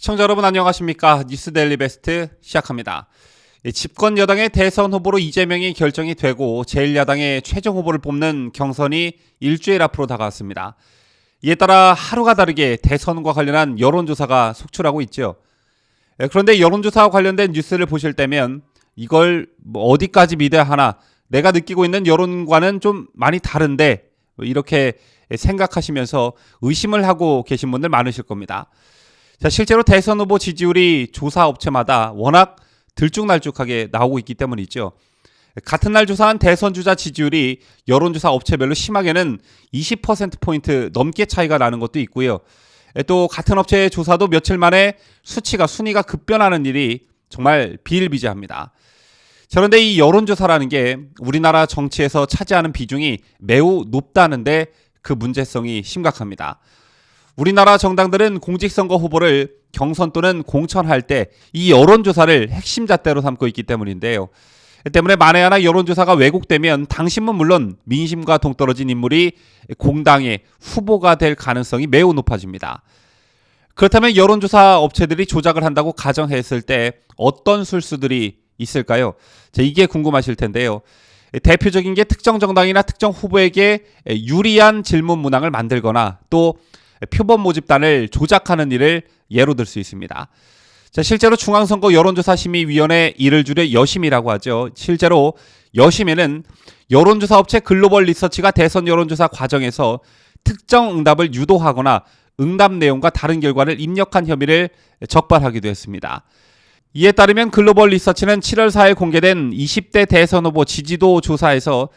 시청자 여러분 안녕하십니까 뉴스 데일리 베스트 시작합니다. 예, 집권 여당의 대선 후보로 이재명이 결정이 되고 제1야당의 최종 후보를 뽑는 경선이 일주일 앞으로 다가왔습니다. 이에 따라 하루가 다르게 대선과 관련한 여론조사가 속출하고 있죠. 예, 그런데 여론조사와 관련된 뉴스를 보실 때면 이걸 뭐 어디까지 믿어야 하나 내가 느끼고 있는 여론과는 좀 많이 다른데 뭐 이렇게 생각하시면서 의심을 하고 계신 분들 많으실 겁니다. 자, 실제로 대선 후보 지지율이 조사 업체마다 워낙 들쭉날쭉하게 나오고 있기 때문이죠. 같은 날 조사한 대선 주자 지지율이 여론조사 업체별로 심하게는 20%포인트 넘게 차이가 나는 것도 있고요. 또 같은 업체의 조사도 며칠 만에 수치가 순위가 급변하는 일이 정말 비일비재합니다. 그런데 이 여론조사라는 게 우리나라 정치에서 차지하는 비중이 매우 높다는데 그 문제성이 심각합니다. 우리나라 정당들은 공직선거 후보를 경선 또는 공천할 때 이 여론조사를 핵심 잣대로 삼고 있기 때문인데요. 때문에 만에 하나 여론조사가 왜곡되면 당신은 물론 민심과 동떨어진 인물이 공당의 후보가 될 가능성이 매우 높아집니다. 그렇다면 여론조사 업체들이 조작을 한다고 가정했을 때 어떤 술수들이 있을까요? 자, 이게 궁금하실 텐데요. 대표적인 게 특정 정당이나 특정 후보에게 유리한 질문 문항을 만들거나 또 표본 모집단을 조작하는 일을 예로 들 수 있습니다. 자, 실제로 중앙선거 여론조사심의위원회 이를 줄여 여심이라고 하죠. 실제로 여심에는 여론조사 업체 글로벌 리서치가 대선 여론조사 과정에서 특정 응답을 유도하거나 응답 내용과 다른 결과를 입력한 혐의를 적발하기도 했습니다. 이에 따르면 글로벌 리서치는 7월 4일 공개된 20대 대선 후보 지지도 조사에서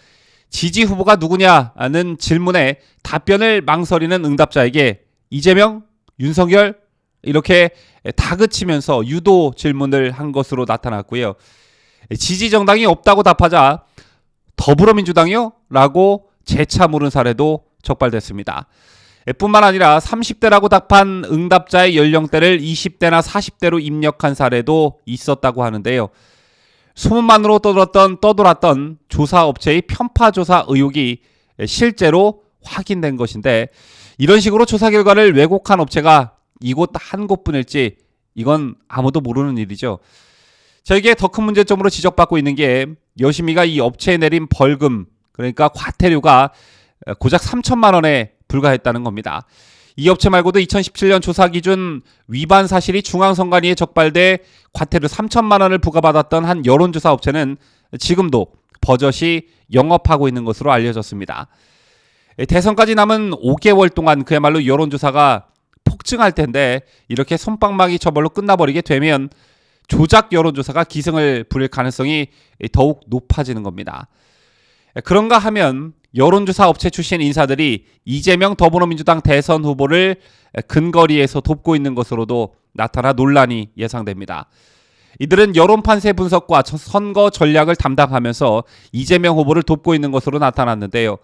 지지 후보가 누구냐는 질문에 답변을 망설이는 응답자에게 이재명, 윤석열 이렇게 다그치면서 유도 질문을 한 것으로 나타났고요. 지지 정당이 없다고 답하자 더불어민주당이요? 라고 재차 물은 사례도 적발됐습니다. 뿐만 아니라 30대라고 답한 응답자의 연령대를 20대나 40대로 입력한 사례도 있었다고 하는데요. 소문만으로 떠돌았던 떠돌았던 조사 업체의 편파 조사 의혹이 실제로 확인된 것인데 이런 식으로 조사 결과를 왜곡한 업체가 이곳 한 곳뿐일지 이건 아무도 모르는 일이죠. 저에게 더 큰 문제점으로 지적받고 있는 게 여심이가 이 업체에 내린 벌금 그러니까 과태료가 고작 3천만 원에 불과했다는 겁니다. 이 업체 말고도 2017년 조사 기준 위반 사실이 중앙선관위에 적발돼 과태료 3천만 원을 부과받았던 한 여론조사 업체는 지금도 버젓이 영업하고 있는 것으로 알려졌습니다. 대선까지 남은 5개월 동안 그야말로 여론조사가 폭증할 텐데 이렇게 손방망이 처벌로 끝나버리게 되면 조작 여론조사가 기승을 부릴 가능성이 더욱 높아지는 겁니다. 그런가 하면 여론조사 업체 출신 인사들이 이재명 더불어민주당 대선 후보를 근거리에서 돕고 있는 것으로도 나타나 논란이 예상됩니다. 이들은 여론 판세 분석과 선거 전략을 담당하면서 이재명 후보를 돕고 있는 것으로 나타났는데요.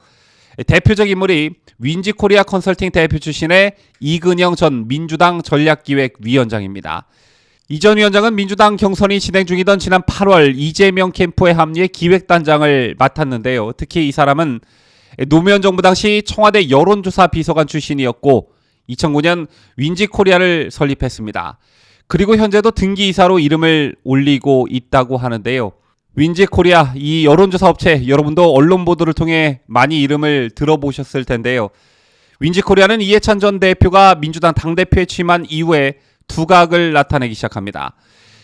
대표적 인물이 윈지 코리아 컨설팅 대표 출신의 이근영 전 민주당 전략기획위원장입니다. 이 전 위원장은 민주당 경선이 진행 중이던 지난 8월 이재명 캠프에 합류해 기획단장을 맡았는데요. 특히 이 사람은 노무현 정부 당시 청와대 여론조사 비서관 출신이었고 2009년 윈지 코리아를 설립했습니다. 그리고 현재도 등기 이사로 이름을 올리고 있다고 하는데요. 윈지 코리아 이 여론조사 업체 여러분도 언론 보도를 통해 많이 이름을 들어보셨을 텐데요. 윈지 코리아는 이해찬 전 대표가 민주당 당대표에 취임한 이후에 두각을 나타내기 시작합니다.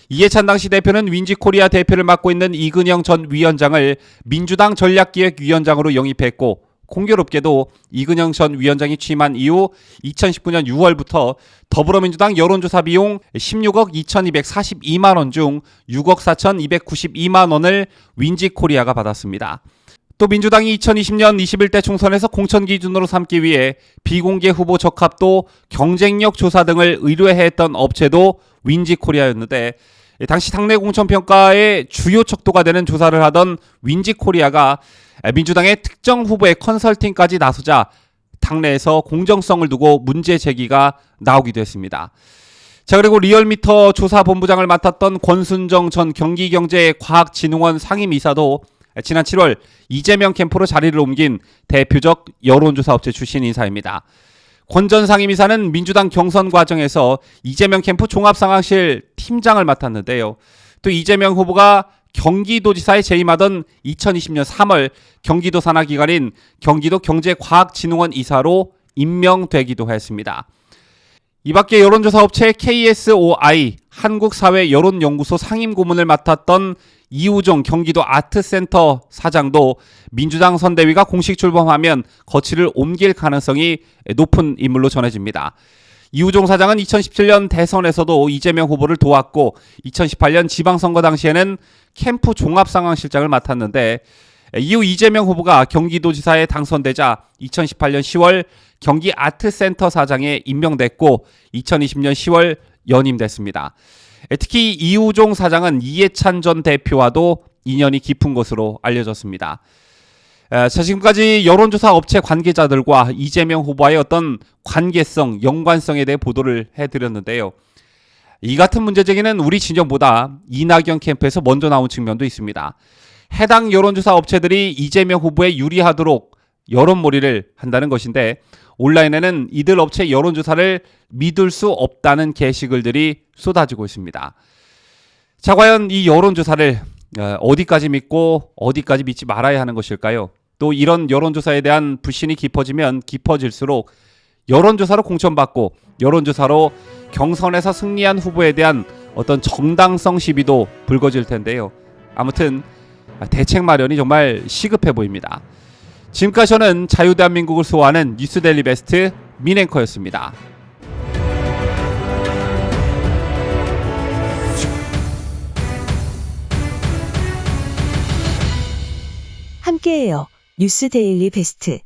이해찬 당시 대표는 윈지 코리아 대표를 맡고 있는 이근영 전 위원장을 민주당 전략기획위원장으로 영입했고 공교롭게도 이근영 전 위원장이 취임한 이후 2019년 6월부터 더불어민주당 여론조사 비용 16억 2,242만 원 중 6억 4,292만 원을 윈지 코리아가 받았습니다. 또 민주당이 2020년 21대 총선에서 공천 기준으로 삼기 위해 비공개 후보 적합도 경쟁력 조사 등을 의뢰했던 업체도 윈지 코리아였는데 당시 당내 공천 평가의 주요 척도가 되는 조사를 하던 윈지 코리아가 민주당의 특정 후보의 컨설팅까지 나서자 당내에서 공정성을 두고 문제 제기가 나오기도 했습니다. 자 그리고 리얼미터 조사본부장을 맡았던 권순정 전 경기경제과학진흥원 상임이사도 지난 7월 이재명 캠프로 자리를 옮긴 대표적 여론조사 업체 출신 인사입니다. 권전 상임이사는 민주당 경선 과정에서 이재명 캠프 종합상황실 팀장을 맡았는데요. 또 이재명 후보가 경기도지사에 재임하던 2020년 3월 경기도 산하 기관인 경기도 경제과학진흥원 이사로 임명되기도 했습니다. 이 밖에 여론조사 업체 KSOI 한국사회 여론연구소 상임고문을 맡았던 이우종 경기도 아트센터 사장도 민주당 선대위가 공식 출범하면 거취를 옮길 가능성이 높은 인물로 전해집니다. 이우종 사장은 2017년 대선에서도 이재명 후보를 도왔고 2018년 지방선거 당시에는 캠프 종합상황실장을 맡았는데 이후 이재명 후보가 경기도지사에 당선되자 2018년 10월 경기 아트센터 사장에 임명됐고 2020년 10월 연임됐습니다. 특히 이우종 사장은 이해찬 전 대표와도 인연이 깊은 것으로 알려졌습니다. 에, 자, 지금까지 여론조사 업체 관계자들과 이재명 후보와의 어떤 관계성, 연관성에 대해 보도를 해드렸는데요. 이 같은 문제 제기는 우리 진영보다 이낙연 캠프에서 먼저 나온 측면도 있습니다. 해당 여론조사 업체들이 이재명 후보에 유리하도록 여론몰이를 한다는 것인데 온라인에는 이들 업체 여론조사를 믿을 수 없다는 게시글들이 쏟아지고 있습니다. 자, 과연 이 여론조사를 어, 어디까지 믿고 어디까지 믿지 말아야 하는 것일까요? 또 이런 여론조사에 대한 불신이 깊어지면 깊어질수록 여론조사로 공천받고 여론조사로 경선에서 승리한 후보에 대한 어떤 정당성 시비도 불거질 텐데요. 아무튼 대책 마련이 정말 시급해 보입니다. 지금까지 저는 자유대한민국을 소화하는 뉴스데일리 베스트 민앵커였습니다. 함께해요. 뉴스 데일리 베스트.